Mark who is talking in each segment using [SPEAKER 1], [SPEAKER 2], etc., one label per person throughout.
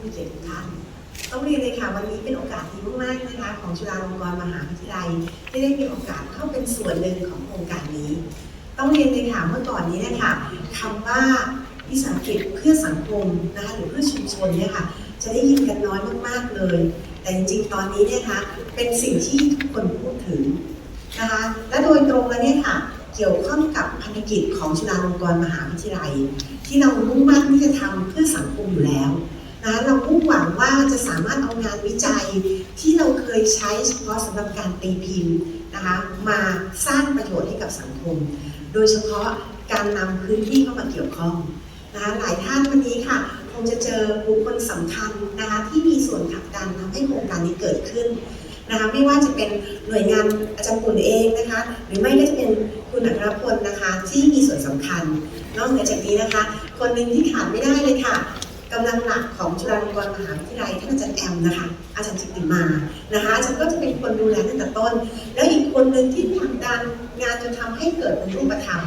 [SPEAKER 1] ผู้เกียรติทุกท่านต้องเรียนเลยค่ะวันนี้เป็นโอกาสดีมากๆนะคะของจุฬาลงกรณ์มหาวิทยาลัย ที่ได้มีโอกาสเข้าเป็นส่วนหนึ่งของโครงการนี้ ต้องเรียนเลยค่ะเมื่อก่อนนี้นี่ยค่ะคำว่าวิสาหกิจเพื่อสังคมนะคะหรือเพื่อชุมชนเนี่ยค่ะจะได้ยินกันน้อยมากๆเลย แต่จริงๆ ตอนนี้เนี่ยนะคะเป็นสิ่งที่ทุกคนพูดถึงนะคะและโดยตรงแล้วเนี่ยค่ะเกี่ยวข้องกับภารกิจของจุฬาลงกรณ์มหาวิทยาลัย ที่เรามุ่งมั่นที่จะทำเพื่อสังคมอยู่แล้ว นะเรามุ่งหวังว่าจะสามารถเอางานวิจัยที่เราเคยใช้เฉพาะสำหรับการตีพิมพ์นะคะมาสร้างประโยชน์ให้กับสังคม โดยเฉพาะการนำพื้นที่เข้ามาเกี่ยวข้องนะคะหลายท่านวันนี้ค่ะคงจะเจอบุคคลสำคัญนะคะที่มีส่วนผลักดันทำให้โครงการนี้เกิดขึ้นนะคะไม่ว่าจะเป็นหน่วยงานอาจารย์ปุ่นเองนะคะ หรือไม่ก็จะเป็นคุณอัครพลนะคะที่มีส่วนสำคัญ นอกจากนี้นะคะ คนหนึ่งที่ขาดไม่ได้เลยค่ะ กำลังหลักของจุฬาลงกรณ์มหาวิทยาลัยท่านอาจารย์แอมนะคะ อาจารย์จิตติมานะคะอาจารย์ก็จะเป็นคนดูแลตั้งแต่ต้น แล้วอีกคนหนึ่งที่ผลักดันงานจนทำให้เกิดเป็นรูปธรรม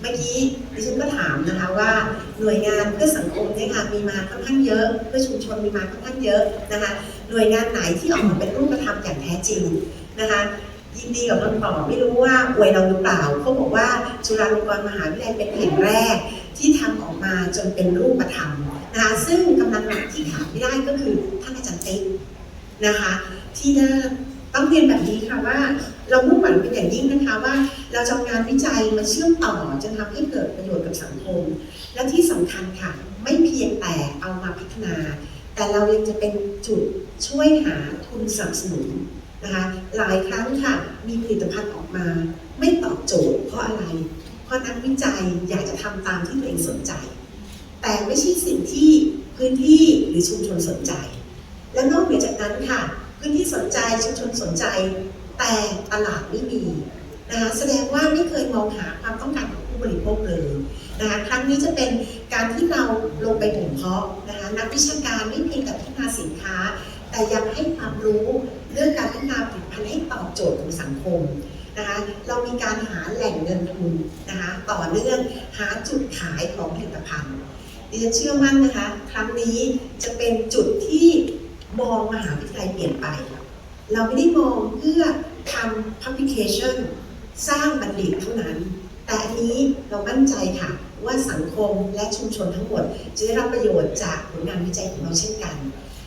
[SPEAKER 1] เมื่อกี้ดิฉันก็ถามนะคะว่าหน่วยงานเพื่อสังคมเนี่ยค่ะมีมาค่อนข้างเยอะ เพื่อชุมชนมีมาค่อนข้างเยอะนะคะหน่วยงานไหนที่ออกมาเป็นรูปธรรมอย่างแท้จริงนะคะ ยินดีกับคำตอบไม่รู้ว่าอวยเราหรือเปล่าเขาบอกว่าจุฬาลงกรณ์มหาวิทยาลัยเป็นแห่งแรก ที่ทำออกมาจนเป็นรูปธรรมนะคะซึ่งกำลังหลักที่ขาดไม่ได้ก็คือท่านอาจารย์ติ๊กนะคะ ที่น่าต้องเรียนแบบนี้ค่ะว่าเรามุ่งหวังเป็นอย่างยิ่งนะคะว่าเราจะงานวิจัยมาเชื่อมต่อจนทำให้เกิดประโยชน์กับสังคม และที่สำคัญค่ะไม่เพียงแต่เอามาพัฒนา แต่เรายังจะเป็นจุดช่วยหาทุนสนับสนุน นะคะหลายครั้งค่ะมีผลิตภัณฑ์ออกมา ไม่ตอบโจทย์เพราะอะไร เพราะนักวิจัยอยากจะทำตามที่ตัวเองสนใจ แต่ไม่ใช่สิ่งที่พื้นที่หรือชุมชนสนใจ และนอกเหนือจากนั้นค่ะ พื้นที่สนใจชุมชนสนใจ แต่ตลาดไม่มีนะคะแสดงว่าไม่เคยมองหาความต้องการของผู้บริโภคเลยนะคะครั้งนี้จะเป็นการที่เราลงไปบ่มเพาะนะคะนักวิชาการไม่เพียงแต่พัฒนาสินค้า แต่ยังให้ความรู้เรื่องการพัฒนาผลิตภัณฑ์ให้ตอบโจทย์ของสังคมนะคะเรามีการหาแหล่งเงินทุนนะคะต่อเนื่องหาจุดขายของผลิตภัณฑ์ดิฉันเชื่อมั่นนะคะครั้งนี้จะเป็นจุดที่มองมหาวิทยาลัยเปลี่ยนไป เราไม่ได้มองเพื่อทำ publication สร้างบัณฑิตเท่านั้น แต่อันนี้เรามั่นใจค่ะว่าสังคมและชุมชนทั้งหมด จะได้รับประโยชน์จากผลงานวิจัยของเราเช่นกัน